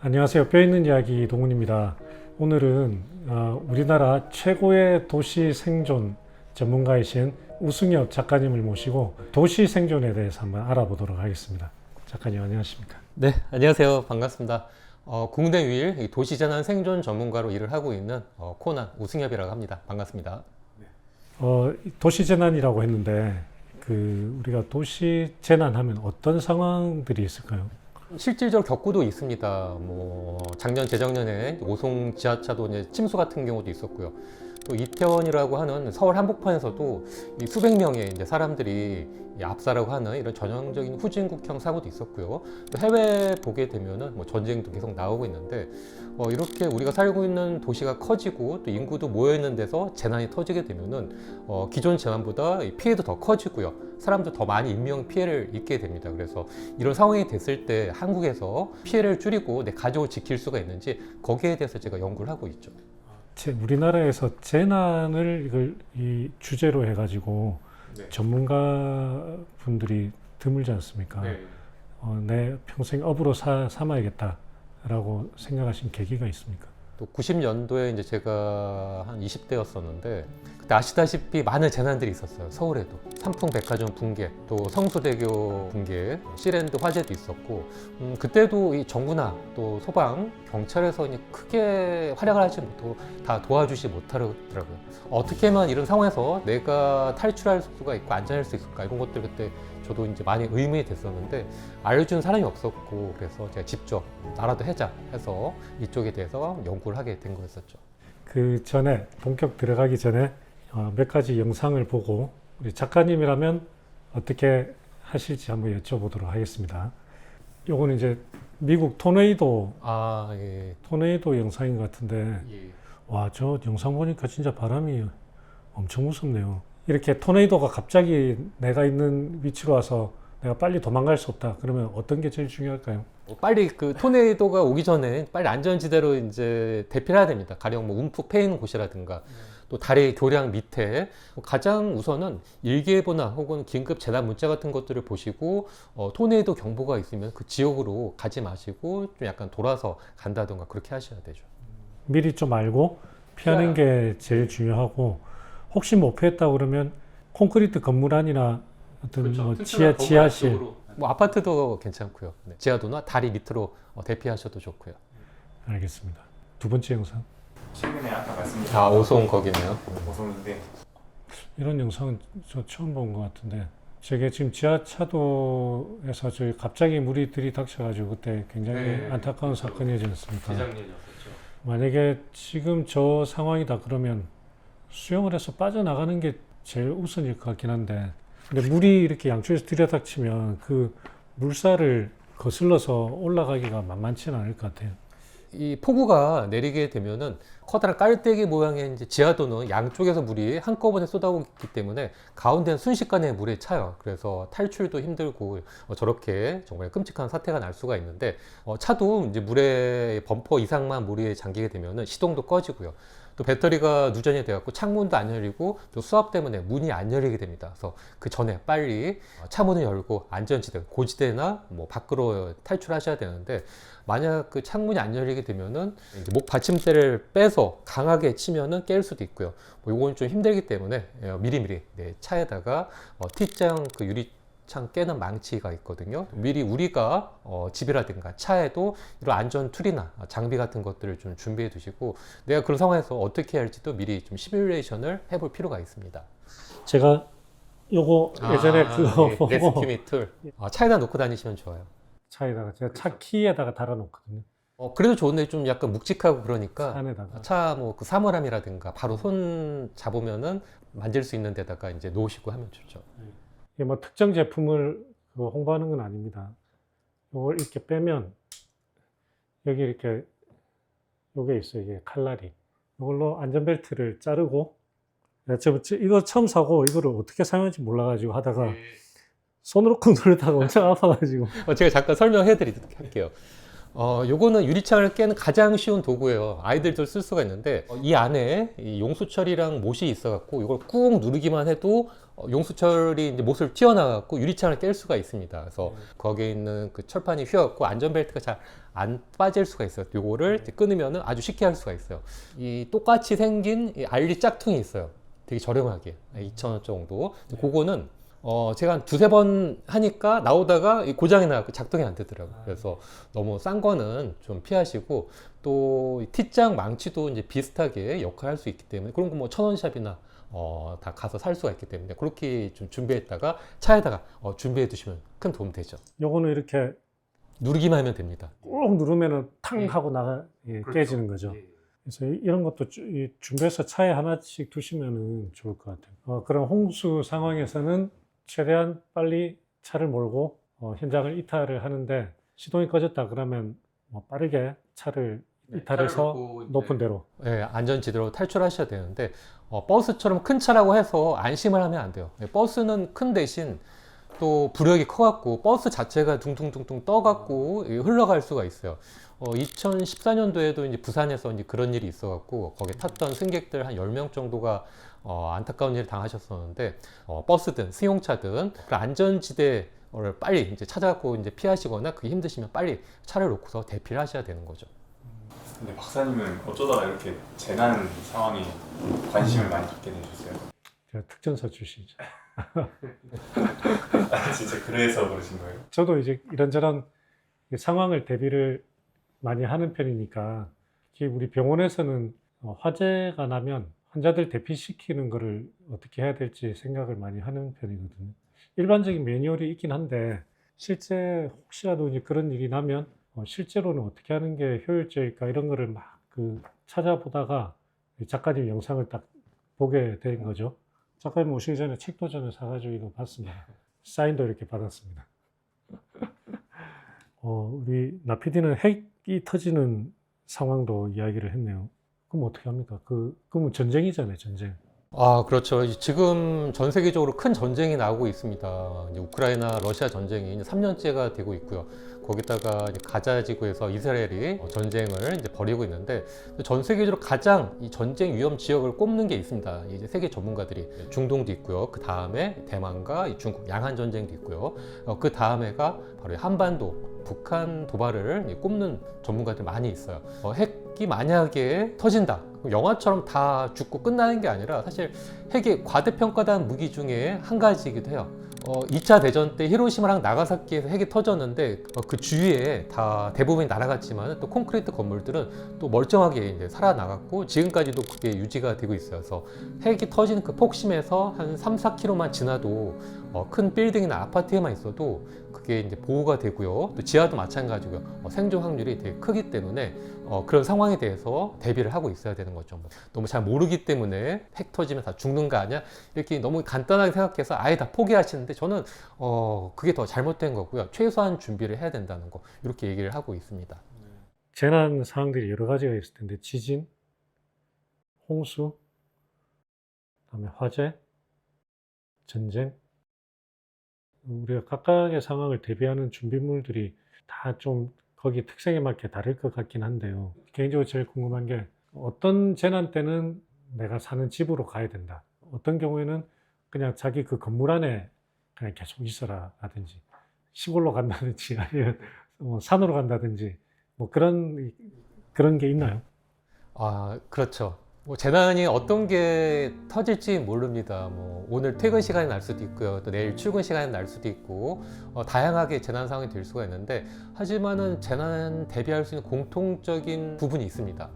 안녕하세요. 뼈 있는 이야기 동훈입니다. 오늘은 어, 우리나라 최고의 도시 생존 전문가이신 우승엽 작가님을 모시고 도시 생존에 대해서 한번 알아보도록 하겠습니다. 작가님 안녕하십니까? 네, 안녕하세요. 반갑습니다. 어, 유일 이 도시재난 생존 전문가로 일을 하고 있는 어, 코난 우승엽이라고 합니다. 반갑습니다. 어, 도시 재난이라고 했는데 그 우리가 도시 재난 하면 어떤 상황들이 있을까요? 실질적으로 겪고도 있습니다. 뭐 작년 재작년에 오송 지하차도 침수 같은 경우도 있었고요. 또 이태원이라고 하는 서울 한복판에서도 이 수백 명의 이제 사람들이 이 압사라고 하는 이런 전형적인 후진국형 사고도 있었고요. 또 해외 보게 되면은 뭐 전쟁도 계속 나오고 있는데 어, 이렇게 우리가 살고 있는 도시가 커지고 또 인구도 모여 있는 데서 재난이 터지게 되면은 어, 기존 재난보다 이 피해도 더 커지고요. 사람도 더 많이 인명 피해를 입게 됩니다. 그래서 이런 상황이 됐을 때 한국에서 피해를 줄이고 내 가족을 지킬 수가 있는지 거기에 대해서 제가 연구를 하고 있죠. 제- 우리나라에서 재난을 이걸 이 주제로 해가지고 네. 전문가 분들이 드물지 않습니까? 어, 내 평생 업으로 사, 삼아야겠다라고 생각하신 계기가 있습니까? 또 90년도에 이제 제가 한 20대였었는데 그때 아시다시피 많은 재난들이 있었어요. 서울에도 삼풍 백화점 붕괴, 또 성수대교 붕괴, 시랜드 화재도 있었고 음, 그때도 이 정부나 또 소방, 경찰에서 이제 크게 활약을 하지 못하고 다 도와주지 못하더라고요. 어떻게만 이런 상황에서 내가 탈출할 수가 있고 안전할 수 있을까 이런 것들 그때 저도 이제 많이 의문이 됐었는데 알려주는 사람이 없었고 그래서 제가 직접 나라도 해자 해서 이쪽에 대해서 연구를 하게 된 거였었죠. 그 전에 본격 들어가기 전에 어, 몇 가지 영상을 보고 우리 작가님이라면 어떻게 하실지 한번 여쭤보도록 하겠습니다. 요거는 이제 미국 토네이도 아 예. 토네이도 영상인 것 같은데 예. 와저 영상 보니까 진짜 바람이 엄청 무섭네요. 이렇게 토네이도가 갑자기 내가 있는 위치로 와서 내가 빨리 도망갈 수 없다. 그러면 어떤 게 제일 중요할까요? 뭐 빨리 그 토네이도가 오기 전에 빨리 안전지대로 이제 대피해야 됩니다. 가령 뭐 움푹 패인 곳이라든가 또 다리 교량 밑에 뭐 가장 우선은 일기예보나 혹은 긴급 재난 문자 같은 것들을 보시고 어, 토네이도 경보가 있으면 그 지역으로 가지 마시고 좀 약간 돌아서 간다든가 그렇게 하셔야 되죠. 미리 좀 알고 피하는 게 제일 중요하고 혹시 못 피했다 그러면 콘크리트 건물 안이나 어떤 뭐 지하 지하실 뭐 아파트도 괜찮고요. 네. 지하도나 다리 밑으로 어, 대피하셔도 좋고요. 알겠습니다. 두 번째 영상 최근에 아까 말씀드린 아 오송 거기네요. 오송인데 이런 영상은 저 처음 본 것 같은데 저게 지금 지하차도에서 저희 갑자기 물이 들이닥쳐가지고 그때 굉장히 네. 안타까운 사건이지 않습니까? 재작년이었었죠. 만약에 지금 저 상황이다 그러면 수영을 해서 빠져나가는 게 제일 우선일 것 같긴 한데 근데 물이 이렇게 양쪽에서 들이닥치면 그 물살을 거슬러서 올라가기가 만만치는 않을 것 같아요. 이 폭우가 내리게 되면은 커다란 깔때기 모양의 이제 지하도는 양쪽에서 물이 한꺼번에 쏟아오기 때문에 가운데는 순식간에 물에 차요. 그래서 탈출도 힘들고 어, 저렇게 정말 끔찍한 사태가 날 수가 있는데 어, 차도 이제 물에 범퍼 이상만 물에 잠기게 되면은 시동도 꺼지고요. 또 배터리가 누전이 되었고 창문도 안 열리고 또 수압 때문에 문이 안 열리게 됩니다. 그래서 그 전에 빨리 어, 차문을 열고 안전지대, 고지대나 뭐 밖으로 탈출하셔야 되는데 만약 그 창문이 안 열리게 되면은 이제 목 받침대를 빼서 강하게 치면은 깰 수도 있고요. 뭐 요건 좀 힘들기 때문에 예, 미리미리 네, 차에다가 어, T장 그 유리 창 깨는 망치가 있거든요. 미리 우리가 어, 집이라든가 차에도 이런 안전 툴이나 장비 같은 것들을 좀 준비해 두시고 내가 그런 상황에서 어떻게 해야 할지도 미리 좀 시뮬레이션을 해볼 필요가 있습니다. 제가 요거 예전에 그거 예, 보고 레스큐미 툴 아, 차에다 놓고 다니시면 좋아요. 차에다가 제가 차 키에다가 달아놓거든요. 어, 그래도 좋은데 좀 약간 묵직하고 그러니까 안에다가 차 뭐 그 사물함이라든가 바로 손 잡으면은 만질 수 있는 데다가 이제 놓으시고 하면 좋죠. 이게 뭐 특정 제품을 그 홍보하는 건 아닙니다. 이걸 이렇게 빼면 여기 이렇게 요게 있어요. 이게 칼날이. 이걸로 안전벨트를 자르고 이거 처음 사고 이거를 어떻게 사용할지 몰라가지고 하다가 네. 손으로 쿵 누르다가 엄청 아파가지고 어, 제가 잠깐 설명해 드리도록 할게요. 어, 요거는 유리창을 깨는 가장 쉬운 도구예요. 아이들도 쓸 수가 있는데 어, 이 안에 이 용수철이랑 못이 있어갖고 이걸 꾹 누르기만 해도 어, 용수철이 이제 못을 튀어나가고 유리창을 깰 수가 있습니다. 그래서 거기에 있는 그 철판이 휘어갖고 안전벨트가 잘 안 빠질 수가 있어요. 요거를 이제 끊으면은 아주 쉽게 할 수가 있어요. 이 똑같이 생긴 이 알리 짝퉁이 있어요. 되게 저렴하게 2,000원 정도. 그거는 어, 제가 한 두세 번 하니까 나오다가 이 고장이 나고 작동이 안 되더라고요. 그래서 너무 싼 거는 좀 피하시고 또이 T장 망치도 이제 비슷하게 역할할 수 있기 때문에 그런 거 뭐 천원 샵이나 어, 다 가서 살 수가 있기 때문에 그렇게 좀 준비했다가 차에다가 어, 준비해 두시면 큰 도움 되죠. 요거는 이렇게 누르기만 하면 됩니다. 꾹 누르면은 탕 예. 하고 나가 예, 그렇죠. 깨지는 거죠. 그래서 이- 이런 것도 주- 이 준비해서 차에 하나씩 두시면은 좋을 것 같아요. 어, 그런 홍수 상황에서는 최대한 빨리 차를 몰고 어, 현장을 이탈을 하는데 시동이 꺼졌다 그러면 뭐 빠르게 차를 이탈해서 높은 데로 예, 안전지대로 탈출하셔야 되는데 어, 버스처럼 큰 차라고 해서 안심을 하면 안 돼요. 예, 버스는 큰 대신 또 부력이 커갖고 버스 자체가 둥둥둥둥 떠갖고 예, 흘러갈 수가 있어요. 어, 2014년도에도 이제 부산에서 이제 그런 일이 있어갖고 거기 탔던 승객들 한 10명 정도가 어, 안타까운 일을 당하셨었는데 어, 버스든 승용차든 그 안전지대 를 빨리 이제 찾아갖고 이제 피하시거나 그게 힘드시면 빨리 차를 놓고서 대피를 하셔야 되는 거죠. 근데 박사님은 어쩌다가 이렇게 재난 상황에 관심을 많이 갖게 되셨어요? 제가 특전사 출신이죠. 아, 진짜 그래서 그러신 거예요? 저도 이제 이런저런 상황을 대비를 많이 하는 편이니까 특히 우리 병원에서는 어, 화재가 나면 환자들 대피시키는 거를 어떻게 해야 될지 생각을 많이 하는 편이거든요. 일반적인 매뉴얼이 있긴 한데 실제 혹시라도 이제 그런 일이 나면 어, 실제로는 어떻게 하는 게 효율적일까 이런 거를 막 그 찾아보다가 작가님 영상을 딱 보게 된 거죠. 작가님 오시기 전에 책도 전에 사가지고 이거 봤습니다. 사인도 이렇게 받았습니다. 어, 우리 나피디는 핵이 터지는 상황도 이야기를 했네요. 그럼 어떻게 합니까? 그, 그러면 전쟁이잖아요, 전쟁. 아, 그렇죠. 이- 지금 전 세계적으로 큰 전쟁이 나오고 있습니다. 이제 우크라이나 러시아 전쟁이 이제 3년째가 되고 있고요. 거기다가 가자 지구에서 이스라엘이 어, 전쟁을 이제 벌이고 있는데 전 세계적으로 가장 이 전쟁 위험 지역을 꼽는 게 있습니다. 이제 세계 전문가들이 중동도 있고요. 그 다음에 대만과 이 중국 양한 전쟁도 있고요. 어, 그 다음에가 바로 이 한반도 북한 도발을 꼽는 전문가들 많이 있어요. 어, 핵이 만약에 터진다. 영화처럼 다 죽고 끝나는 게 아니라 사실 핵이 과대평가된 무기 중에 한 가지이기도 해요. 어, 2차 대전 때 히로시마랑 나가사키에서 핵이 터졌는데 어, 그 주위에 다 대부분이 날아갔지만 또 콘크리트 건물들은 또 멀쩡하게 이제 살아나갔고 지금까지도 그게 유지가 되고 있어요. 그래서 핵이 터지는 그 폭심에서 한 3, 4km만 지나도 어, 큰 빌딩이나 아파트에만 있어도 그게 이제 보호가 되고요. 또 지하도 마찬가지고요. 어, 생존 확률이 되게 크기 때문에 어, 그런 상황에 대해서 대비를 하고 있어야 되는 거죠. 뭐 너무 잘 모르기 때문에 핵 터지면 다 죽는 거 아니야? 이렇게 너무 간단하게 생각해서 아예 다 포기하시는데 저는 어, 그게 더 잘못된 거고요. 최소한 준비를 해야 된다는 거 이렇게 얘기를 하고 있습니다. 재난 상황들이 여러 가지가 있을 텐데, 지진, 홍수, 그다음에 화재, 전쟁, 우리가 각각의 상황을 대비하는 준비물들이 다 좀 거기 특성에 맞게 다를 것 같긴 한데요. 개인적으로 제일 궁금한 게 어떤 재난 때는 내가 사는 집으로 가야 된다. 어떤 경우에는 그냥 자기 그 건물 안에 그냥 계속 있어라 라든지 시골로 간다든지 아니면 뭐 산으로 간다든지 뭐 그런 그런 게 있나요? 아, 그렇죠. 뭐 재난이 어떤 게 터질지 모릅니다. 뭐 오늘 퇴근 시간이 날 수도 있고요. 또 내일 출근 시간이 날 수도 있고 어, 다양하게 재난 상황이 될 수가 있는데 하지만은 재난 대비할 수 있는 공통적인 부분이 있습니다.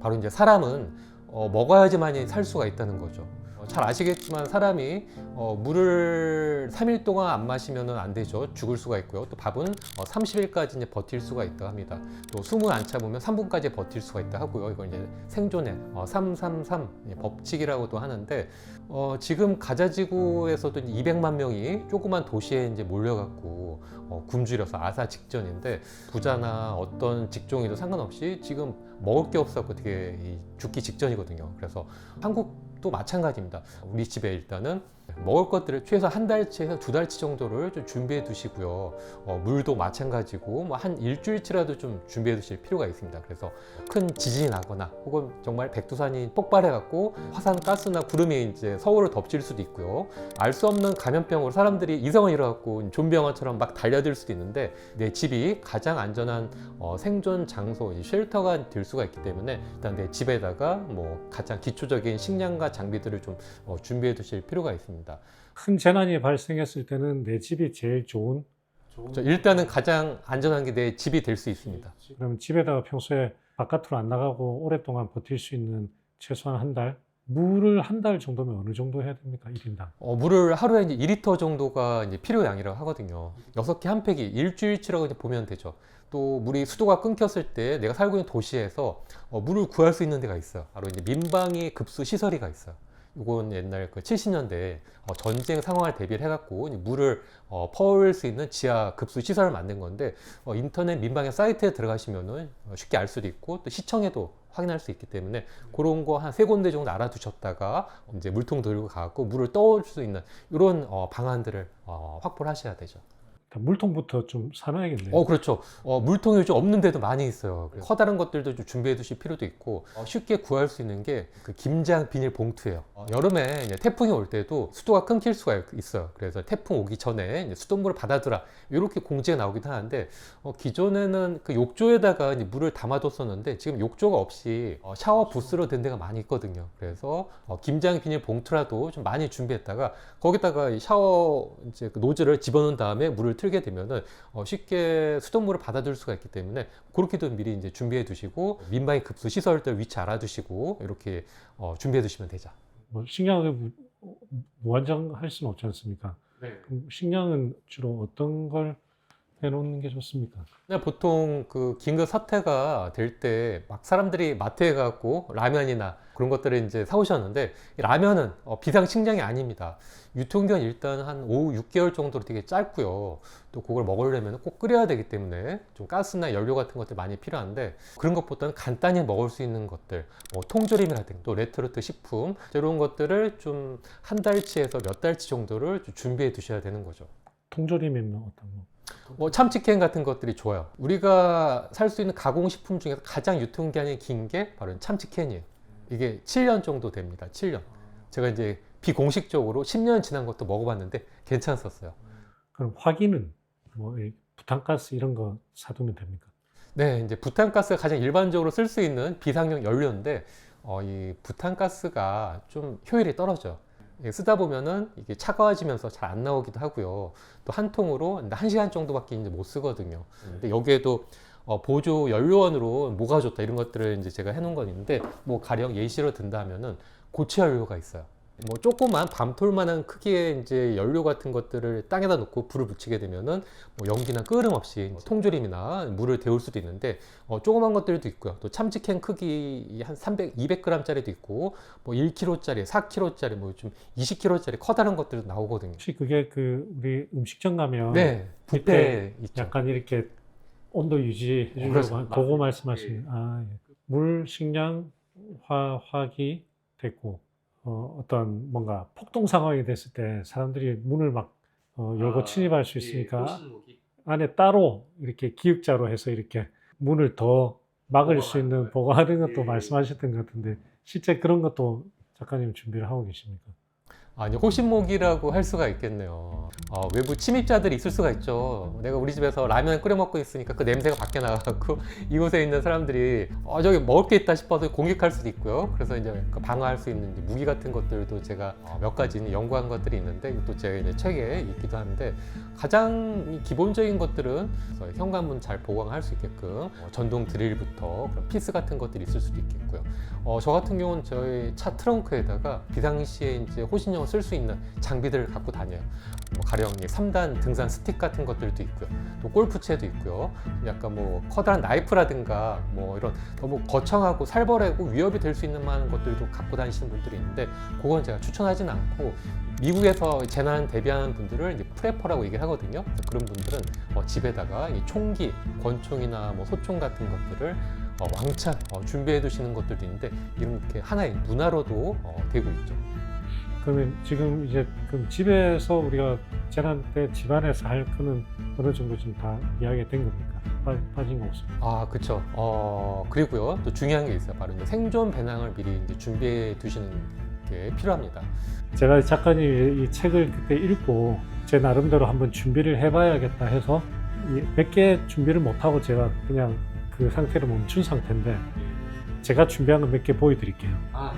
바로 이제 사람은 어, 먹어야지만이 살 수가 있다는 거죠. 어, 잘 아시겠지만 사람이 어, 물을 3일 동안 안 마시면 안 되죠. 죽을 수가 있고요. 또 밥은 어, 30일까지 이제 버틸 수가 있다 합니다. 또 숨을 안 참으면 3분까지 버틸 수가 있다 하고요. 이걸 이제 생존의 어, 333 예, 법칙이라고도 하는데 어, 지금 가자지구에서도 이제 200만 명이 조그만 도시에 이제 몰려갖고 어, 굶주려서 아사 직전인데 부자나 어떤 직종에도 상관없이 지금 먹을 게 없어갖고 되게 이 죽기 직전이거든요. 그래서 한국 도 마찬가지입니다. 우리 집에 일단은 먹을 것들을 최소 한 달치에서 두 달치 정도를 좀 준비해 두시고요. 어, 물도 마찬가지고 뭐 한 일주일치라도 좀 준비해 두실 필요가 있습니다. 그래서 큰 지진이 나거나 혹은 정말 백두산이 폭발해 갖고 화산 가스나 구름이 이제 서울을 덮칠 수도 있고요. 알 수 없는 감염병으로 사람들이 이성을 잃어갖고 좀비 영화처럼 막 달려들 수도 있는데 내 집이 가장 안전한 어, 생존 장소, 쉘터가 될 수가 있기 때문에 일단 내 집에다가 뭐 가장 기초적인 식량과 장비들을 좀 어, 준비해 두실 필요가 있습니다. 큰 재난이 발생했을 때는 내 집이 제일 좋은 저 일단은 가장 안전한 게 내 집이 될 수 있습니다. 그러면 집에다가 평소에 바깥으로 안 나가고 오랫동안 버틸 수 있는 최소한 한 달? 물을 한 달 정도면 어느 정도 해야 됩니까? 1인당. 어, 물을 하루에 이제 2리터 정도가 이제 필요 양이라고 하거든요. 여섯 개 한 팩이 일주일치라고 이제 보면 되죠. 또 물이 수도가 끊겼을 때 내가 살고 있는 도시에서 어, 물을 구할 수 있는 데가 있어요. 바로 이제 민방위 급수 시설이가 있어요. 이건 옛날 그 70년대 어, 전쟁 상황을 대비를 해갖고 물을 어, 퍼올 수 있는 지하 급수 시설을 만든 건데 어, 인터넷 민방위 사이트에 들어가시면은 어, 쉽게 알 수도 있고 또 시청에도 확인할 수 있기 때문에 그런 거 한 세 군데 정도 알아두셨다가 이제 물통 들고 가갖고 물을 떠올 수 있는 이런 어, 방안들을 어, 확보를 하셔야 되죠. 물통부터 좀 사놔야겠네요. 어, 그렇죠. 어, 물통이 요즘 없는 데도 많이 있어요. 그래서 커다란 것들도 좀 준비해 두실 필요도 있고, 어, 쉽게 구할 수 있는 게 그 김장 비닐 봉투예요. 어, 여름에 이제 태풍이 올 때도 수도가 끊길 수가 있어요. 그래서 태풍 오기 전에 이제 수돗물을 받아두라. 이렇게 공지가 나오기도 하는데, 어, 기존에는 그 욕조에다가 이제 물을 담아뒀었는데, 지금 욕조가 없이 어, 샤워 부스로 된 데가 많이 있거든요. 그래서 어, 김장 비닐 봉투라도 좀 많이 준비했다가, 거기다가 이 샤워 이제 그 노즐을 집어넣은 다음에 물을 틀게 되면은 어, 쉽게 수돗물을 받아들 수가 있기 때문에 그렇게도 미리 이제 준비해 두시고 민방위 급수 시설들 위치 알아두시고 이렇게 어, 준비해 두시면 되죠. 뭐 식량을 무- 무한정 할 수는 없지 않습니까? 그럼 식량은 주로 어떤 걸 해놓는 게 좋습니까? 근데 보통 그 긴급 사태가 될 때 막 사람들이 마트에 가고 라면이나 그런 것들을 이제 사오셨는데 이 라면은 어, 비상 식량이 아닙니다. 유통기한 일단 한 5, 6개월 정도로 되게 짧고요. 또 그걸 먹으려면 꼭 끓여야 되기 때문에 좀 가스나 연료 같은 것들 많이 필요한데 그런 것보다는 간단히 먹을 수 있는 것들, 뭐 통조림이라든가 또 레토르트 식품 이런 것들을 좀 한 달치에서 몇 달치 정도를 좀 준비해 두셔야 되는 거죠. 통조림이면 어떤 거? 뭐 참치캔 같은 것들이 좋아요. 우리가 살 수 있는 가공식품 중에서 가장 유통기한이 긴 게 바로 참치캔이에요. 이게 7년 정도 됩니다. 7년. 제가 이제 비공식적으로 10년 지난 것도 먹어봤는데 괜찮았었어요. 그럼 화기는 뭐이 부탄가스 이런 거 사두면 됩니까? 네, 이제 부탄가스가 가장 일반적으로 쓸 수 있는 비상용 연료인데, 어, 이 부탄가스가 좀 효율이 떨어져요. 이게 쓰다 보면은 이게 차가워지면서 잘 안 나오기도 하고요. 또 한 통으로 한 시간 정도밖에 이제 못 쓰거든요. 근데 여기에도 어, 보조 연료원으로 뭐가 좋다 이런 것들을 이제 제가 해놓은 건 있는데, 뭐 가령 예시로 든다면은 고체 연료가 있어요. 뭐 조그만 밤톨만한 크기의 이제 연료 같은 것들을 땅에다 놓고 불을 붙이게 되면은 뭐 연기나 끓음 없이 통조림이나 물을 데울 수도 있는데 어, 조그만 것들도 있고요. 또 참치캔 크기 한 300, 200g짜리도 있고 뭐 1kg짜리, 4kg짜리, 뭐 좀 20kg짜리 커다란 것들도 나오거든요. 혹시 그게 그 우리 음식점 가면 네, 뷔페. 약간 이렇게 온도 유지해 주려고. 한 그거 말씀하시는 아, 예. 물, 식량, 화, 화기 됐고 어, 어떤 뭔가 폭동 상황이 됐을 때 사람들이 문을 막 어, 열고 침입할 수 있으니까 안에 따로 이렇게 기역자로 해서 이렇게 문을 더 막을 수 있는 보고하는 것도 말씀하셨던 것 같은데 실제 그런 것도 작가님 준비를 하고 계십니까? 아니 호신목이라고 할 수가 있겠네요. 어, 외부 침입자들이 있을 수가 있죠. 내가 우리 집에서 라면 끓여 먹고 있으니까 그 냄새가 밖에 나가고 이곳에 있는 사람들이 어, 저기 먹을 게 있다 싶어서 공격할 수도 있고요. 그래서 이제 그 방어할 수 있는 무기 같은 것들도 제가 어, 몇 가지 연구한 것들이 있는데 또제 이제 책에 있기도 한데 가장 이 기본적인 것들은 현관문 잘 보강할 수 있게끔 어, 전동 드릴부터 그런 피스 같은 것들이 있을 수도 있겠고요. 어, 저 같은 경우는 저희 차 트렁크에다가 비상시에 이제 호신용을 쓸 수 있는 장비들을 갖고 다녀요. 뭐 가령 이 3단 등산 스틱 같은 것들도 있고요. 또 골프채도 있고요. 약간 뭐 커다란 나이프라든가 뭐 이런 너무 거창하고 살벌하고 위협이 될 수 있는 만한 것들도 갖고 다니시는 분들이 있는데 그건 제가 추천하진 않고 미국에서 재난 대비하는 분들을 이제 프레퍼라고 얘기를 하거든요. 그런 분들은 어, 집에다가 이 총기, 권총이나 뭐 소총 같은 것들을 어, 왕창 어, 준비해 두시는 것들도 있는데 이렇게 하나의 문화로도 어, 되고 있죠. 그러면 지금 이제 그럼 집에서 우리가 재난 때 집안에서 할 거는 어느 정도 좀다 이야기가 된 겁니까? 빠, 빠진 거 없습니까? 아, 그쵸. 어, 그리고요. 또 중요한 게 있어요. 바로 이제 생존 배낭을 미리 이제 준비해 두시는 게 필요합니다. 제가 작가님 이 책을 그때 읽고 제 나름대로 한번 준비를 해봐야겠다 해서 몇 개 준비를 못하고 제가 그냥 그 상태로 멈춘 상태인데 제가 준비한 거 몇 개 보여드릴게요. 아,